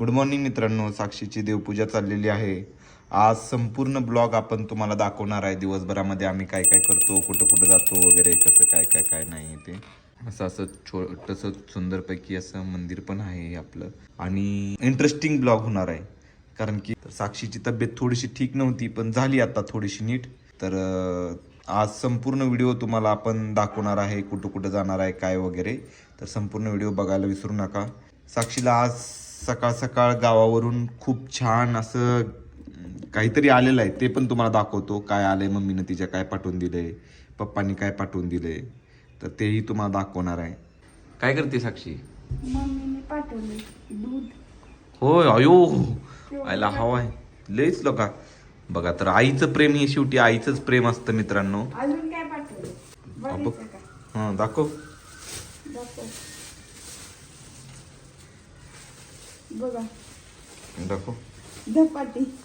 Good morning मित्रांनो साक्षीची देवपूजा चाललेली आहे. आज संपूर्ण ब्लॉग आपण तुम्हाला दाखवणार आहे. दिवसभरामध्ये आम्ही काय काय करतो कुठं कुठं जातो वगैरे कसं काय काय काय नाही ते. असं असं छोटंसं सुंदरपैकी असं मंदिर पण आहे हे आपलं. आणि इंटरेस्टिंग ब्लॉग होणार आहे. कारण की साक्षीची तब्येत थोडीशी ठीक नव्हती पण झाली आता थोडीशी नीट. तर आज संपूर्ण व्हिडिओ तुम्हाला आपण दाखवणार आहे कुठं कुठं जाणार आहे काय वगैरे. तर संपूर्ण व्हिडिओ बघायला विसरू नका. साक्षीला आज सकाळ सकाळ गावावरून खूप छान असं काहीतरी आलेलं आहे. ते पण तुम्हाला दाखवतो. काय आलंय मम्मीनं तिच्या काय पाठवून दिलंय? पप्पांनी काय पाठवून दिलंय? तर तेही तुम्हाला दाखवणार आहे. काय करते साक्षी? मम्मीने पाठवले दूध. होय अयो. आयला हवाय लयच लोका. बघा तर आईचं प्रेम हे शेवटी आईचंच प्रेम असतं मित्रांनो. अजून काय पाठवले बघायचं का? हा दाखव. दाखव. बघा. दाखव. धपाटी.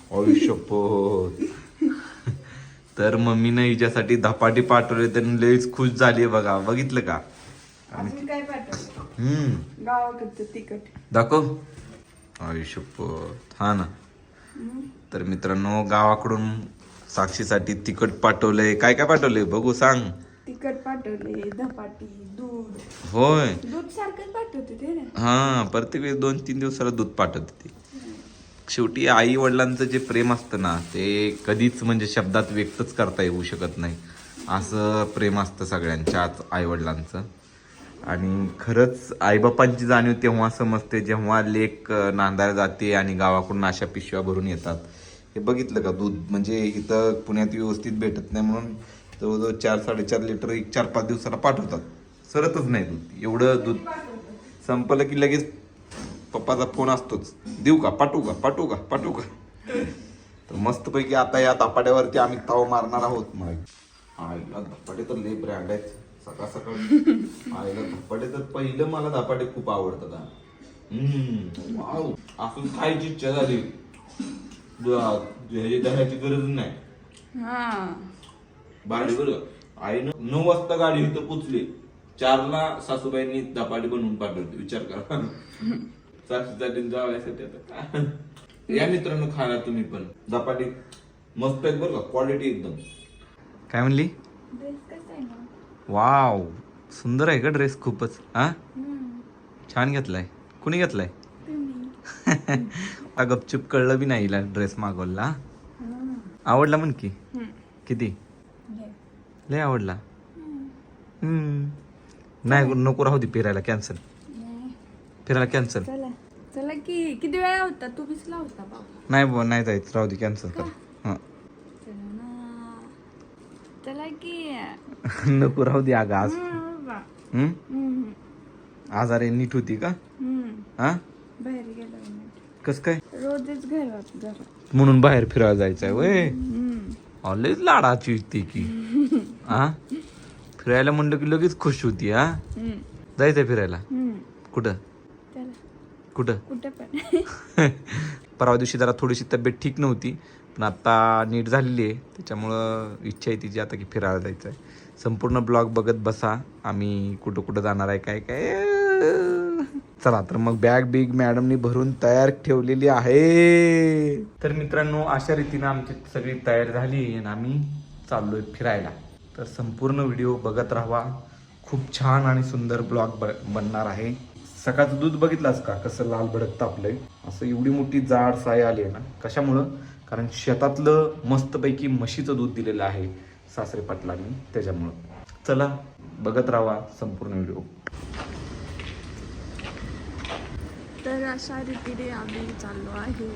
तर मम्मीनं हिच्यासाठी धपाटी पाठवले तर लयच खुश झाली बघा. बघितलं का? अजून काय पाठवले? हम्म. गावाकडचं तिखट. दाखव. आयुष्य हा ना. हम्म. तर मित्रांनो गावाकडून साक्षीसाठी तिखट पाठवलंय. काय काय पाठवलंय? बघू सांग. तिखट पाठवले धपाटी दूध. होय. दूध सारखंच पाठवते ते ना. हा प्रत्येक वेळी दोन तीन दिवसाला दूध पाठवते ती. शेवटी आई वडिलांचं जे प्रेम असतं ना ते कधीच म्हणजे शब्दात व्यक्तच करता येऊ शकत नाही. असं प्रेम असतं सगळ्यांच्याच आई वडिलांचं आणि खरंच आईबापांची जाणीव तेव्हा समजते जेव्हा लेक नांदायला जाते आणि गावाकडून अशा पिशव्या भरून येतात. हे बघितलं का? दूध म्हणजे इथं पुण्यात व्यवस्थित भेटत नाही म्हणून जवळजवळ चार साडेचार लिटर एक चार पाच दिवसाला पाठवतात. सरतच नाही दूध. एवढं दूध संपलं की लगेच पप्पाचा फोन असतोच. देऊ का? पाठवू का? पाठवू का? पाठवू का? तर मस्तपैकी आता या धपाट्यावरती आम्ही ताव मारणार आहोत. मग? आईला धपाटे तर लय ब्रँड आहेत. सकाळ सकाळ. आईला धपाटे तर पहिलं मला धपाटे खूप आवडतात असून खायची इच्छा झाली. दह्याची गरज नाही. हा भारी बरं आईनं नऊ वाजता गाडी इथं पोचली. चारला सासूबाईंनी धपाटी बनवून पाठवली. विचार करा. सासूसाठी जावायसाठी आता काय या मित्रांनो खायला तुम्ही पण. धपाटी मस्त आहेत बरं का? क्वालिटी एकदम. काय म्हणली? ड्रेस कसा आहे ना वाव सुंदर आहे का ड्रेस खूपच? हा. छान घेतलाय. कुणी घेतलाय? गपचूप कळलं बी नाही हिला ड्रेस मागवला. हा. आवडला म्हण की. किती. लय आवडला. हम्म. नाही नको राहू दे फिरायला कॅन्सल. फिरायला कॅन्सल चला. चला की किती वेळा होता? तू बिसला होता बाबा. नाही बुवा नाही जायचं. राहू दे कॅन्सल कर. हं. चला ना. चला की. नको राहू दे अगं आज. बाबा. हम्म? हम्म. आजारी नीट होती का? हम्म. हा? बाहेर गेलो. कस काय? रोजच घरात घरात. म्हणून बाहेर फिरायला जायचंय वय. हम्म. लयच लाडाची ती. की हा? फिरायला म्हणलं की लगेच खुश होती हा. जायचंय फिरायला. कुठं? कुठं? कुठं पण. परवा दिवशी जरा थोडीशी तब्येत ठीक नव्हती पण आता नीट झालेली आहे. त्याच्यामुळं इच्छा आहे तिची आता की फिरायला जायचं आहे संपूर्ण ब्लॉग बघत बसा. आम्ही कुठं कुठं जाणार आहे काय काय. चला तर मग बॅग बिग मॅडमनी भरून तयार ठेवलेली आहे. तर मित्रांनो अशा रीतीनं आमची सगळी तयार झाली आणि आम्ही चाललो आहे फिरायला. तर संपूर्ण व्हिडिओ बघत राहा खूप छान आणि सुंदर ब्लॉग बनणार आहे. सकाळचं दूध बघितलास का? कसं लाल भडक तापलंय असं एवढी मोठी जाड साय आली आहे ना? कशामुळं? कारण शेतातलं मस्तपैकी म्हशीचं दूध दिलेलं आहे सासरे पाटलांनी त्याच्यामुळं. चला बघत राहा संपूर्ण व्हिडिओ. तर अशा रीतीने आम्ही चाललो आहे.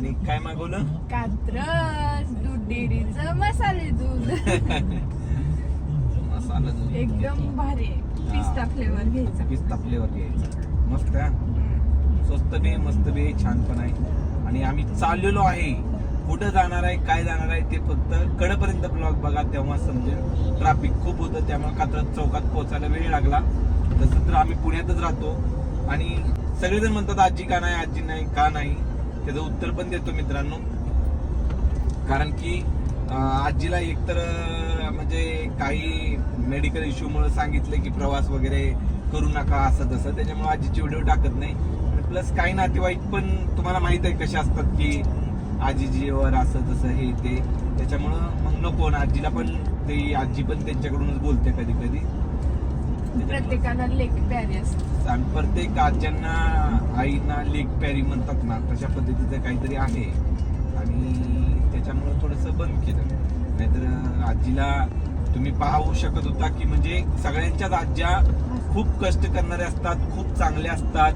आणि काय मागवलं? कात्रज दूध डेअरीचं मसाले दूध. मसाला दूध. एकदम भारी. पिस्ता फ्लेवर घ्यायचा. पिस्ता फ्लेवर घ्यायचा. मस्त आहे स्वस्त बी मस्त बी छान पण आहे. आणि आम्ही चाललेलो आहे. कुठं जाणार आहे काय जाणार आहे ते फक्त कडपर्यंत ब्लॉग बघा तेव्हा समजेल. ट्रॅफिक खूप होतं त्यामुळे कात्रज चौकात पोहोचायला वेळ लागला. तसं तर आम्ही पुण्यातच राहतो. आणि सगळेजण म्हणतात आजी का नाही आजी नाही का नाही? त्याचं उत्तर पण देतो मित्रांनो. कारण की आजीला एकतर म्हणजे काही मेडिकल इश्यूमुळे सांगितलं की प्रवास वगैरे करू नका असं तसं. त्याच्यामुळे आजीची व्हिडिओ टाकत नाही. प्लस काही नातेवाईक पण तुम्हाला माहीत आहे कसे असतात की आजीजीवर असं तसं हे ते. त्याच्यामुळं मग नको ना. आजीला पण ते आजी पण त्यांच्याकडूनच बोलते कधी कधी. प्रत्येकाला लेक पॅरी असते आणि प्रत्येक आज्यांना आईना लेक पॅरी म्हणतात ना तशा पद्धतीचं काहीतरी आहे. आणि त्याच्यामुळे थोडंसं बंद केलं. नाहीतर आजीला तुम्ही पाहू शकत होता की म्हणजे सगळ्यांच्याच आज्या खूप कष्ट करणाऱ्या असतात खूप चांगले असतात.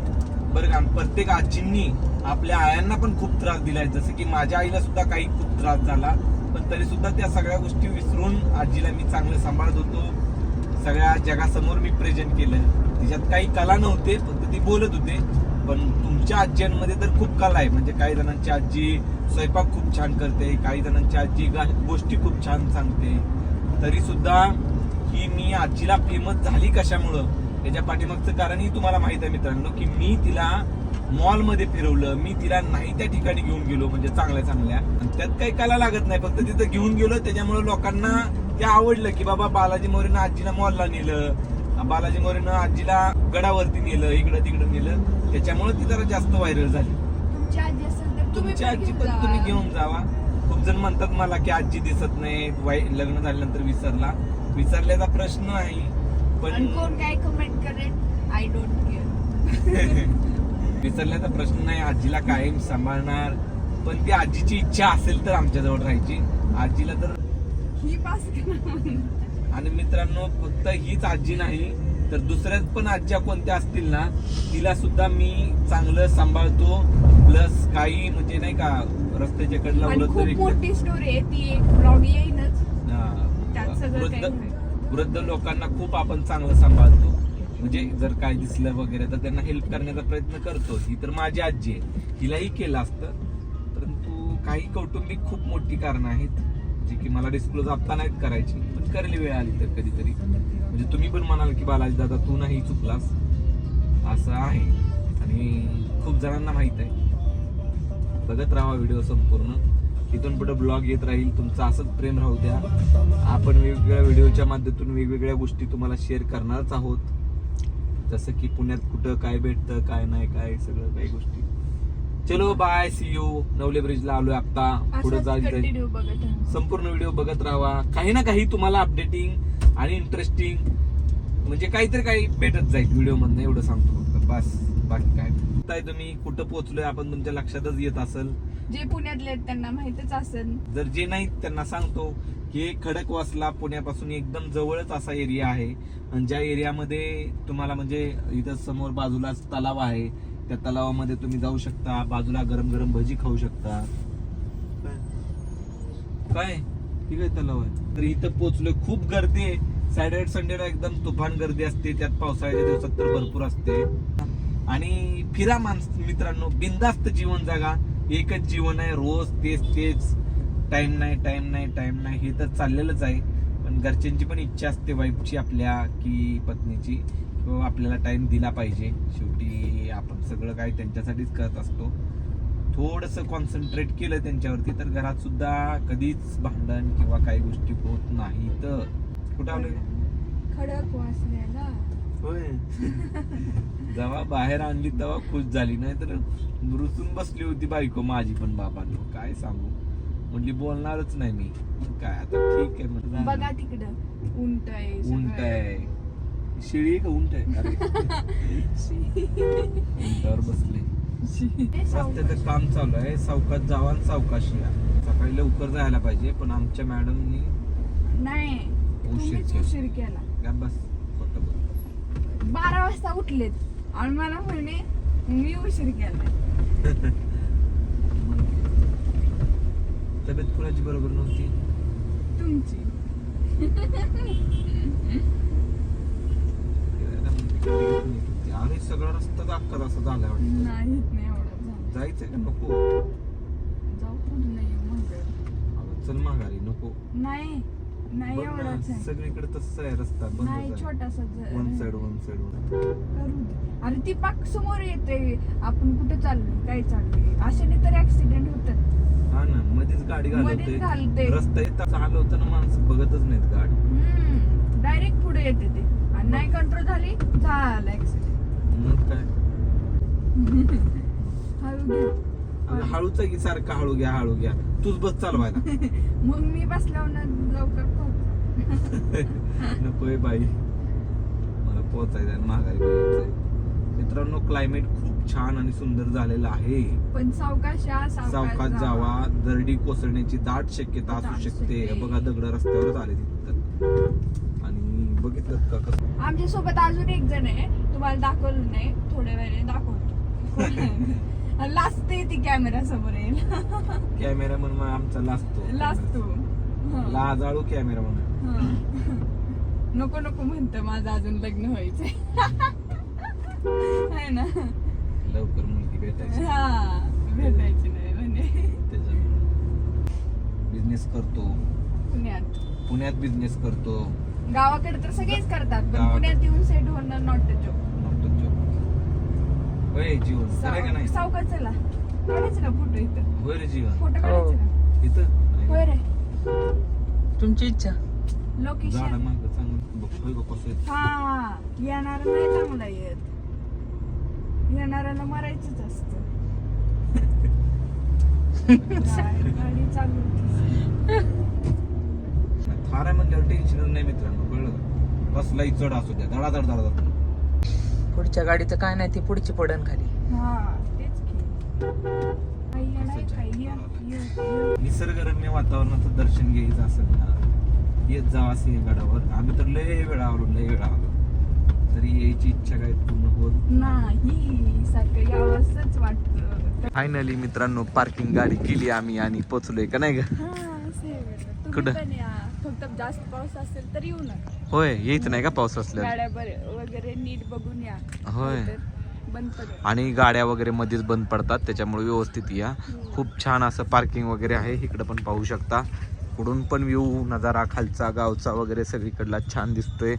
बरं का? प्रत्येक आजींनी आपल्या आयांना पण खूप त्रास दिलाय. जसं की माझ्या आईला सुद्धा काही खूप त्रास झाला पण तरी सुद्धा त्या सगळ्या गोष्टी विसरून आजीला मी चांगलं सांभाळत होतो. सगळ्या जगासमोर मी प्रेझेंट केलं. तिच्यात काही कला नव्हते फक्त ती बोलत होते. पण तुमच्या आज्यांमध्ये तर खूप कला आहे. म्हणजे काही जणांची आजी स्वयंपाक खूप छान करते काही जणांची आजी गोष्टी खूप छान सांगते. तरी सुद्धा ही मी आजीला फेमस झाली कशामुळं? त्याच्या पाठीमागचं कारणही तुम्हाला माहीत आहे मित्रांनो की मी तिला मॉलमध्ये फिरवलं. मी तिला नाही त्या ठिकाणी घेऊन गेलो म्हणजे चांगल्या चांगल्या. त्यात काही कला लागत नाही फक्त तिथं घेऊन गेलो. त्याच्यामुळे लोकांना ते आवडलं की बाबा बालाजी मोरेनं आजीला मॉलला नेलं. बालाजी मोरेनं आजीला गडावरती नेलं इकडं तिकडं नेलं. त्याच्यामुळे ती जरा जास्त व्हायरल झाली. तुमची आजी पण. तुम्ही घेऊन जावा. खूप जण म्हणतात मला की आजी दिसत नाही. वाई- लग्न झाल्यानंतर विसरला. विसरल्याचा प्रश्न नाही पण कोण काय कमेंट करेल? आय डोंट केअर विसरल्याचा प्रश्न नाही. आजीला कायम सांभाळणार. पण ती आजीची इच्छा असेल तर आमच्याजवळ राहायची. आजीला तर ही पास आणि मित्रांनो फक्त हीच आजी नाही तर दुसऱ्याच पण आज्या कोणत्या असतील ना तिला सुद्धा मी चांगलं सांभाळतो. प्लस काही म्हणजे नाही का रस्त्याच्या कडला आणि उलट खूप तरी मोठी स्टोरी आहे ती एक ब्लॉग येईनच वृद्ध. वृद्ध लोकांना खूप आपण चांगलं सांभाळतो. म्हणजे जर काय दिसलं वगैरे तर त्यांना हेल्प करण्याचा प्रयत्न करतो. ही तर माझी आजी आहे. हिलाही केलं असतं. परंतु काही कौटुंबिक खूप मोठी कारणं आहेत. जी की मला डिस्क्लोज आता नाहीत करायची पण करली वेळ आली तर कधीतरी. म्हणजे तुम्ही पण म्हणाल की बालाजी दादा तू नाही चुकलास. असं आहे. आणि खूप जणांना माहीत आहे. बघत राहा व्हिडिओ संपूर्ण. इथून पुढे ब्लॉग येत राहील. तुमचं असंच प्रेम राहू द्या. आपण वेगवेगळ्या व्हिडिओच्या माध्यमातून वेगवेगळ्या गोष्टी तुम्हाला शेअर करणारच आहोत. जसं की पुण्यात कुठं काय भेटतं काय नाही काय सगळं काही गोष्टी. चलो बाय सी यू नवले ब्रिजला आलोय आता पुढे जायचं. संपूर्ण व्हिडिओ बघत राहा. काही ना काही तुम्हाला अपडेटिंग आणि इंटरेस्टिंग म्हणजे काहीतरी काही भेटत जाईल व्हिडिओ मधनं एवढं सांगतो फक्त. बस बाकी काय. काय तुम्ही? कुठं पोहोचलोय? आपण तुमच्या लक्षातच येत असेल. जे पुण्यातले आहेत त्यांना माहितच असेल. जर जे नाही त्यांना सांगतो की खडकवासला पुण्यापासून एकदम जवळच असा एरिया आहे. आणि ज्या एरियामध्ये तुम्हाला म्हणजे इथं समोर बाजूलाच तलाव आहे त्या तलावामध्ये तुम्ही जाऊ शकता बाजूला गरम गरम भजी खाऊ शकता. काय? ठीक आहे तलाव आहे. तर इथं पोहोचलोय. खूप गर्दी आहे. सॅटर्डे संडेला एकदम तुफान गर्दी असते. त्यात पावसाळ्याच्या दिवसात तर भरपूर असते. आणि फिरा माणस मित्रांनो बिंदास्त जीवन जगा. एकच जीवन आहे. रोज तेच तेच. टाइम नाही टाइम नाही टाइम नाही. हे तर चाललेलंच आहे. पण घरच्यांची पण इच्छा असते वाईफची आपल्या की पत्नीची. किंवा आपल्याला टाइम दिला पाहिजे. शेवटी आपण सगळं काय त्यांच्यासाठीच करत असतो. थोडस कॉन्सन्ट्रेट केलं त्यांच्यावरती तर घरात सुद्धा कधीच भांडण किंवा काही गोष्टी होत नाही तर. कुठं खडक वाचण्याला. होय. जेव्हा बाहेर आणली तेव्हा खुश झाली. नाही तर रुसून बसली होती बायको माझी पण बाबांनो. काय सांगू? म्हणली बोलणारच नाही मी. मग काय आता ठीक आहे म्हटलं बघा तिकडं. उंट आहे उंट. आहे. शिळी आहे का उंट आहे? अरे. उंटावर बसले. ते रस्त्याचं काम चालू आहे. सावकाश जावा आणि सावकाश या सकाळी लवकर जायला पाहिजे पण आमच्या मॅडमनी नाही. उशीर तुम्हीच केला. उशीर केला. काय बस खोटं बोल. बारा वाजता उठलेत. आणि मला म्हणे मी उशीर केला तब्येत कुणाची बरोबर नव्हती? तुमची. अरे सगळा रस्ता अख्खा असा झाला वाटतं. नाहीत नाही एवढं झालं. जायचंय का? नको. जाऊ नाही मग अगं, चल माघारी नको. नाही नाही ना, एवढाच आहे. सगळीकडे तसंच आहे रस्ता नाही बंद छोटासा वन साइड वन साइड करू दे. अरे ती पाक समोर येते. आपण कुठे चाललोय? काय चाललोय? अशाने तर ऍक्सिडेंट होतात. हा ना मध्येच गाडी मध्येच घालते. घालवते रस्ता येतात चालवताना माणसं बघतच नाहीत गाडी. डायरेक्ट पुढे येते ते. आणि नाही कंट्रोल झाली झाला ऍक्सिडेंट मग काय? हळू अगं हळूच आहे की सारखं हळू घ्या हळू घ्या. तूच बस चालवायला. मग मी बसल्यावर ना लवकर पोहोच नकोय बाई. मला पोहोचायचं आणि माघारी पण यायचंय. मित्रांनो क्लायमेट खूप छान आणि सुंदर झालेलं आहे. पण सावकाश या सावकाश जावा. दरडी कोसळण्याची दाट शक्यता असू शकते. बघा दगड रस्त्यावरच आले तिथं आणि बघितलं का कसं? आमच्यासोबत अजून एक जण आहे. तुम्हाला दाखवलं नाही. थोड्या वेळाने दाखवतो. लाजते ती कॅमेरा समोर येईल. कॅमेरा म्हणून आमचा लाजतो लाजतो हं. लाजाळू कॅमेरा म्हणून. हं. नको नको म्हणतं माझं अजून लग्न व्हायचंय. है ना? लवकर मुलगी भेटायची. हा भेटायची नाही म्हणे. बिझनेस करतो. पुण्यात. पुण्यात बिझनेस करतो. गावाकडे तर सगळेच करतात पण गावाकडे. पुण्यात येऊन सेट होणं नॉट जॉब नव्हतं job. होय जीवन. खरंय का नाही? सावकाश चला. काढायचं का फोटो इथं? होय रे जीवन. फोटो काढायचं का? इथं? होय रे. तुमची इच्छा. झाडा लोकेशन माग चांगलं. बघतोय का कसं आहे. हा येणारा नाही चांगला येत. येणाऱ्याला मरायचंच असतं. गाडी गाडी चालू होती. थार आहे म्हणल्यावर टेन्शनच नाही मित्रांनो कळलं? कसलाही चढ असू द्या. धडाधड धडाधड. पुढच्या गाडीचं काय नाही ती पुढची पडन खाली. हा तेच की. निसर्गरम्य वातावरणाचं दर्शन घ्यायचं असेल ना येत जावा सिंहगडावर आम्ही तर लय वेळा आलो लय वेळा आलो. तरी यायची इच्छा काय पूर्ण होत नाही. वाटतं. फायनली मित्रांनो पार्किंग गाडी केली आम्ही आणि पोचलोय का नाही ग? हा असं आहे बरं. तुम्ही कुठं? पण या. फक्त जास्त पाऊस असेल तर येऊ नका. होय यायचं नाही का पाऊस गाड्या बरे वगैरे नीट बघून या. होय. नाहीतर बंद पडेल. आणि गाड्या वगैरे मध्येच बंद पडतात त्याच्यामुळे व्यवस्थित या. खूप छान असं पार्किंग वगैरे आहे इकडं पण पाहू शकता. पुढून पण व्ह्यू नजारा खालचा गावचा वगैरे सगळीकडला छान दिसतोय.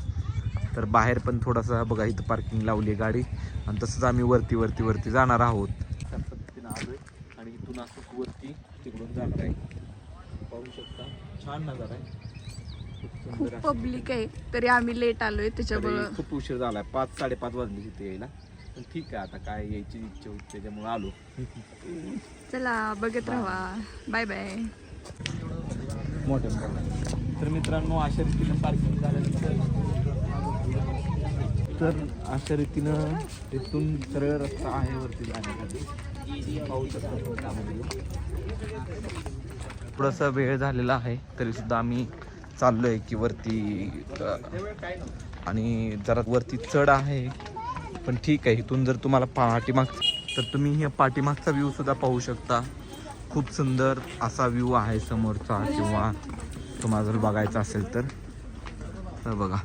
तर बाहेर पण थोडासा बघा इथं पार्किंग लावली आहे गाडी. आणि तसंच आम्ही वरती वरती वरती जाणार आहोत. त्या पद्धतीनं आलोय आणि इथून असं वरती तिकडून जाणार आहे. पाहू शकता छान नजारा आहे. खूप खूप सुंदर असं. पब्लिक आहे. तरी आम्ही लेट आलोय तरी त्याच्यामुळं खूप उशीर झालाय. पाच साडेपाच वाजले तिथे यायला. पण ठीक आहे आता काय यायची इच्छा होती त्याच्यामुळे आलो. चला बघत राहा. बाय बाय मोठ्या तर मित्रांनो अशा रीतीनं पार्किंग झाल्यानंतर तर अशा रीतीनं तिथून सरळ रस्ता आहे वरती जाण्यासाठी. पाहू शकतो थोडासा वेळ झालेला आहे तरी सुद्धा आम्ही आहे की वरती आणि जरा वरती चढ आहे. पण ठीक आहे इथून जर तुम्हाला पाठीमाग तर तुम्ही हे पाठीमागचा व्ह्यू सुद्धा पाहू शकता. खूप सुंदर असा व्ह्यू आहे समोरचा किंवा तुम्हाला जर बघायचा असेल तर. तर बघा.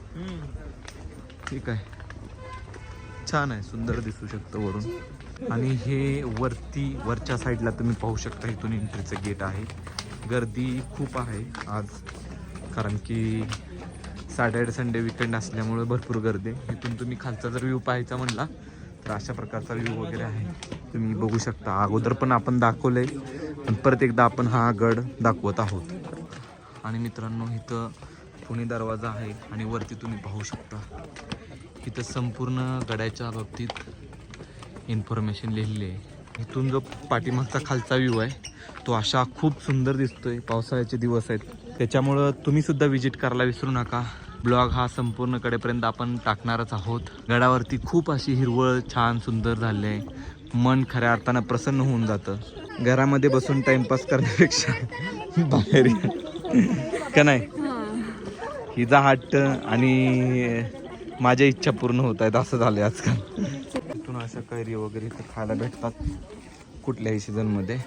ठीक आहे. छान आहे सुंदर दिसू शकतं वरून. आणि हे वरती वरच्या साईडला तुम्ही पाहू शकता इथून एंट्रीचं गेट आहे. गर्दी खूप आहे आज कारण की सॅटर्डे संडे विकेंड असल्यामुळे भरपूर गर्दी आहे. इथून तुम्ही खालचा जर व्ह्यू पाहायचा म्हणला तर अशा प्रकारचा व्ह्यू वगैरे आहे. तुम्ही बघू शकता अगोदर पण आपण दाखवलंय पण परत एकदा आपण हा गड दाखवत आहोत. आणि मित्रांनो इथं पुणे दरवाजा आहे आणि वरती तुम्ही पाहू शकता. इथं संपूर्ण गडाच्या बाबतीत इन्फॉर्मेशन लिहिलेली आहे. इथून जो पाठीमागचा खालचा व्ह्यू आहे तो अशा खूप सुंदर दिसतोय. पावसाळ्याचे दिवस आहेत. त्याच्यामुळं तुम्ही सुद्धा विजिट करायला विसरू नका. ब्लॉग हा संपूर्ण कडेपर्यंत आपण टाकणारच आहोत. गडावरती खूप अशी हिरवळ छान सुंदर झाले आहे मन खऱ्या अर्थानं प्रसन्न होऊन जातं. घरामध्ये बसून टाइमपास करण्यापेक्षा बाहेर. का नाही? हिचा हट्ट आणि माझ्या इच्छा पूर्ण होत आहेत असं झालंय आजकाल. इथून अशा कैरी वगैरे इथं खायला भेटतात कुठल्याही सीझनमध्ये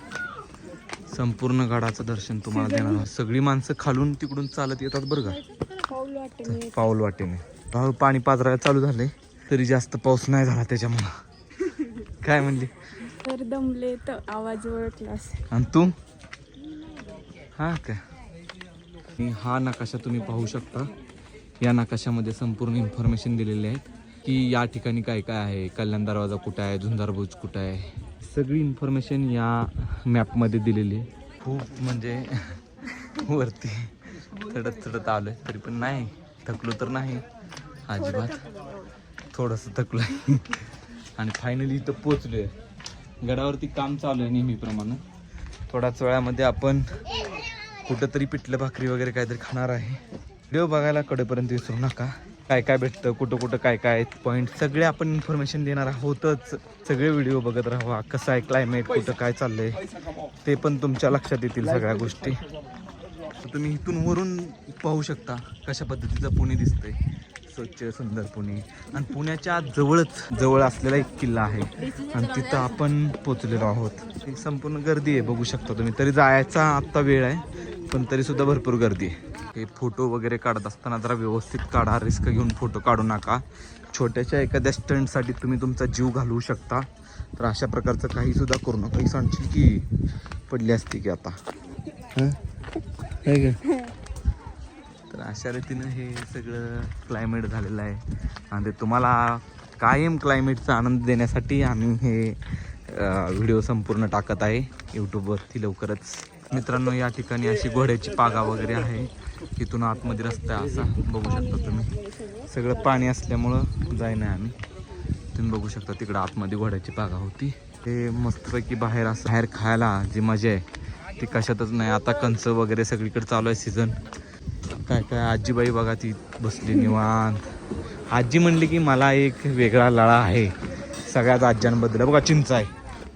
संपूर्ण गडाचं दर्शन तुम्हाला देणार. सगळी माणसं खालून तिकडून चालत येतात बरं का? पाऊल वाटेने हळू पाणी पाजरायला चालू झालंय. तरी जास्त पाऊस नाही झाला त्याच्यामुळं. काय म्हणली? तर दमले तर आवाज ओळखला आणि तू? हा का आणि हा नकाशा तुम्ही पाहू शकता. या नकाशामध्ये संपूर्ण इन्फॉर्मेशन दिलेली आहे की या ठिकाणी काय काय आहे? कल्याण दरवाजा कुठं आहे? झुंजारभुज कुठं आहे? सगळी इन्फॉर्मेशन या मॅपमध्ये दिलेली आहे. खूप म्हणजे वरती चढत चढत आलोय. तरी पण नाही. थकलो तर नाही. अजिबात. थोडंसं थकलो आहे आणि फायनली इथं पोचलो आहे गडावरती काम चालू आहे नेहमीप्रमाणे. थोड्याच वेळामध्ये आपण कुठंतरी पिठलं भाकरी वगैरे काहीतरी खाणार आहे. व्हिडिओ बघायला कडेपर्यंत विसरू नका. काय काय भेटतं कुठं कुठं काय काय पॉईंट सगळे आपण इन्फॉर्मेशन देणार आहोतच. सगळे व्हिडिओ बघत राहा कसं आहे क्लायमेट कुठं काय चाललंय ते पण तुमच्या लक्षात येतील सगळ्या गोष्टी. तर तुम्ही इथून वरून पाहू शकता कशा पद्धतीचं पुणे दिसतंय. स्वच्छ सुंदर पुणे. आणि पुण्याच्या जवळच जवळ असलेला एक किल्ला आहे. आणि तिथं आपण पोचलेलो आहोत. संपूर्ण गर्दी आहे बघू शकता तुम्ही. तरी जायचा आत्ता वेळ आहे. पण तरी सुद्धा भरपूर गर्दी आहे. हे फोटो वगैरे काढत असताना जरा व्यवस्थित काढा रिस्क घेऊन फोटो काढू नका. छोट्याशा एखाद्या स्टंटसाठी तुम्ही तुमचा जीव घालवू शकता. तर अशा प्रकारचं काही सुद्धा करू नका. ही सांगशील की पडली असती की आता. तर अशा रीतीनं हे सगळं क्लायमेट झालेलं आहे. आणि ते तुम्हाला कायम क्लायमेटचा आनंद देण्यासाठी आम्ही हे व्हिडिओ संपूर्ण टाकत आहे. यूट्यूबवरती लवकरच मित्रांनो या ठिकाणी अशी घोड्याची पागा वगैरे आहे. तिथून आतमध्ये रस्ता आहे असा. बघू शकता तुम्ही. सगळं पाणी असल्यामुळं जाय नाही आम्ही. तुम्ही बघू शकता तिकडं आतमध्ये घोड्याची पागा होती. ते मस्तपैकी बाहेर असं बाहेर खायला जी मजा आहे ती कशातच नाही. आता कंच वगैरे सगळीकडे चालू आहे सीझन काय काय? आजीबाई बघा ती बसली निवांत. आजी म्हणली की मला एक वेगळा लळा आहे. सगळ्यात आज्यांबद्दल. बघा चिंच आहे.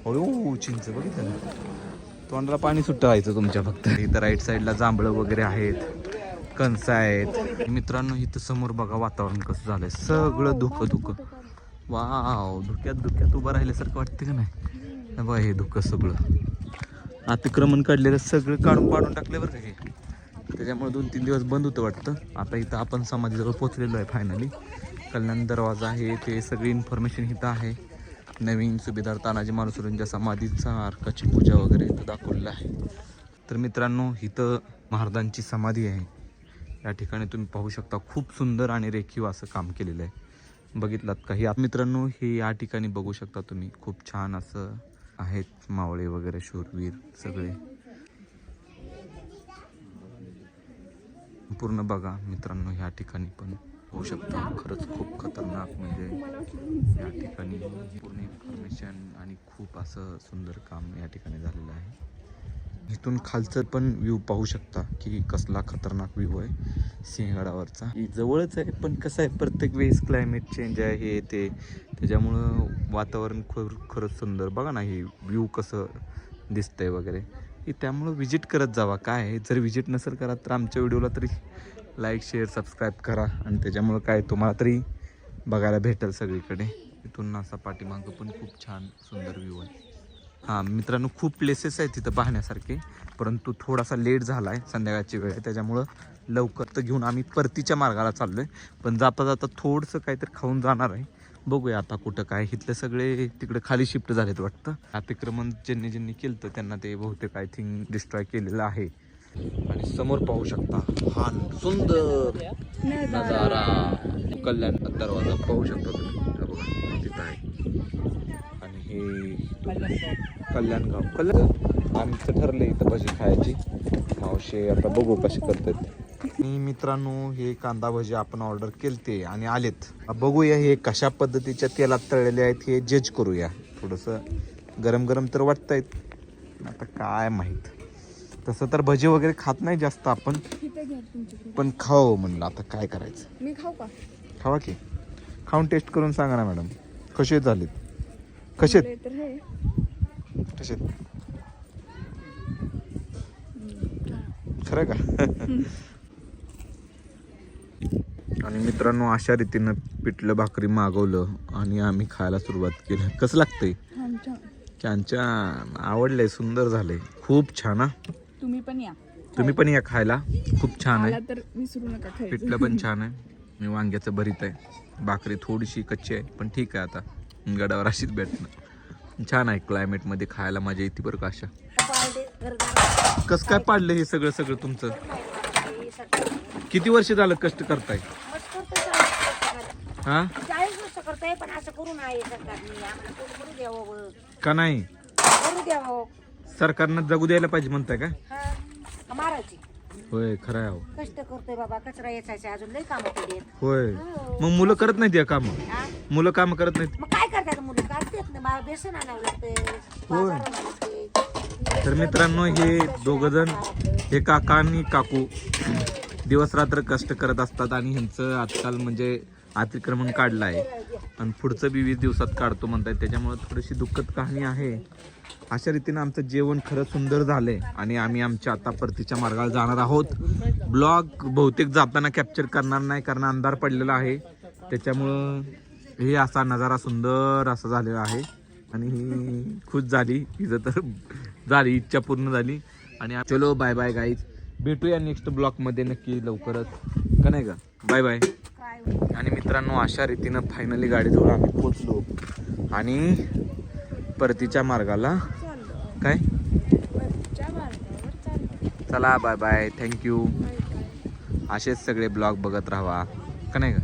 हो चिंच बघितलं ना? तोंडाला पाणी सुट्ट राहायचं तुमच्या फक्त. इथं राईट साईडला जांभळं वगैरे आहेत कणसं आहेत. मित्रांनो इथं समोर बघा वातावरण कसं झालंय. सगळं धुकं धुकं. वाव धुक्यात धुक्यात उभं राहिल्यासारखं वाटतं का नाही? बा बघा हे धुकं सगळं. अतिक्रमण काढलेलं सगळं काढून पाडून टाकलं बरं का हे. त्याच्यामुळे दोन तीन दिवस बंद होतं वाटतं. आता इथं आपण समाधीजवळ पोचलेलो आहे फायनली कल्याण दरवाजा आहे ते सगळी इन्फॉर्मेशन इथं आहे. नवीन सुभेदार तानाजी मालुसरेंच्या समाधीचा अर्काची पूजा वगैरे इथं दाखवलेलं आहे. तर मित्रांनो इथं महाराजांची समाधी आहे. या ठिकाणी तुम्ही पाहू शकता खूप सुंदर आणि रेखीव असं काम केलेलं आहे. बघितलात का? मित्रांनो हे या ठिकाणी बघू शकता तुम्ही. खूप छान असं आहेत मावळे वगैरे शूरवीर सगळे. पूर्ण बघा मित्रांनो ह्या ठिकाणी पण. होऊ शकतो. खरंच खूप खतरनाक म्हणजे या ठिकाणी पूर्ण इन्फॉर्मेशन आणि खूप असं सुंदर काम या ठिकाणी झालेलं आहे. इथून खालचं पण व्ह्यू पाहू शकता की कसला खतरनाक व्ह्यू आहे सिंहगडावरचा. ही जवळच आहे पण कसं आहे प्रत्येक वेळेस क्लायमेट चेंज आहे हे ते. त्याच्यामुळं वातावरण खर खरंच सुंदर. बघा ना हे व्ह्यू कसं दिसतंय वगैरे. त्यामुळं व्हिजिट करत जावा. काय आहे? जर व्हिजिट नसेल करा तर आमच्या व्हिडिओला तरी लाईक शेअर सबस्क्राईब करा. आणि त्याच्यामुळं काय तुम्हाला तरी बघायला भेटेल सगळीकडे. इथून असा पाठीमागं पण खूप छान सुंदर व्ह्यू आहे. हां मित्रांनो खूप प्लेसेस आहेत तिथं पाहण्यासारखे परंतु थोडासा लेट झाला आहे संध्याकाळची वेळ. आहे त्याच्यामुळं लवकर तर घेऊन आम्ही परतीच्या मार्गाला चाललो आहे पण जाता जाता थोडंसं काहीतरी खाऊन जाणार आहे. बघूया आता कुठं काय. इथले सगळे तिकडे खाली शिफ्ट झालेत वाटतं. अतिक्रमण ज्यांनी ज्यांनी केलं त्यांना ते बहुतेक आय थिंक डिस्ट्रॉय केलेलं आहे. आणि समोर पाहू शकता हा सुंदर नजारा. कल्याण दरवाजा पाहू शकता तुम्ही. बघा तिथं आहे. आणि हे कल्याणगाव कल्याण आमचं ठरलं इथं भजी खायची. मावशे आता बघू कसे करतात. मी मित्रांनो हे कांदा भजी आपण ऑर्डर केलते आणि आलेत. बघूया हे कशा पद्धतीच्या तेलात तळलेले आहेत हे जज करूया. थोडंसं गरम गरम तर वाटत आहेत आता काय माहीत. तसं तर भजी वगैरे खात नाही जास्त आपण. पण खाऊ म्हणलं आता काय करायचं? मी खाऊ का? खावा की. खाऊन टेस्ट करून सांगा ना मॅडम. कसे झालेत? कसे कसे खरं का? आणि मित्रांनो अशा रीतीनं पिठलं भाकरी मागवलं आणि आम्ही खायला सुरुवात केली. कसं लागतंय? छान छान. आवडलंय सुंदर झालंय. खूप छान हा. तुम्ही पण या. तुम्ही पण या खायला. खूप छान आहे. आला तर विसरू नका खायचं. पिठलं पण छान आहे. आणि वांग्याचं भरीत आहे. भाकरी थोडीशी कच्ची आहे पण ठीक आहे आता. गडावर अशीच भेटणं छान आहे क्लायमेटमध्ये खायला मजा येते बरं का अशा. कसं काय पाडलं हे सगळं सगळं तुमचं? किती वर्ष झालं कष्ट करताय? हा? चाळीस वर्ष करतोय पण असं करू नये सरकारने. आम्हाला कोण करू द्यावं? का नाही? करू द्यावं. सरकारनं जगू द्यायला पाहिजे म्हणताय का? हा मारायची होय खरं आहे अहो. कष्ट करतोय बाबा कचरा यायचा अजून लई कामं केली होय. हो. मग मुलं करत नाहीत या काम? मुलं काम करत नाहीत? मग काय करतात मुलं? बेसन आणावं लागते. तर मित्रांनो हे दोघ जण हे काका आणि काकू दिवस रात्र कष्ट करत असतात आणि ह्यांचं आजकाल म्हणजे अतिक्रमण काढलं आहे आणि पुढचं बी वीस दिवसात काढतो म्हणतायत त्याच्यामुळे थोडीशी दुःखद कहाणी आहे. अशा रीतीनं आमचं जेवण खरं सुंदर झालंय. आणि आम्ही आमच्या आता परतीच्या मार्गाला जाणार आहोत. ब्लॉग बहुतेक जाताना कॅप्चर करणार नाही कारण अंधार पडलेला आहे. त्याच्यामुळं हे असा नजारा सुंदर असा झालेला आहे. आणि ही खुश झाली. हिचं तर झाली इच्छा पूर्ण झाली. आणि चलो बाय बाय गाईज भेटूया नेक्स्ट ब्लॉकमध्ये नक्की लवकरच. का नाही का बाय बाय आणि मित्रांनो अशा रीतीनं फायनली गाडीजवळ आम्ही पोचलो आणि परतीच्या मार्गाला काय? चला बाय बाय थँक्यू असेच सगळे ब्लॉग बघत राहा. का नाही का.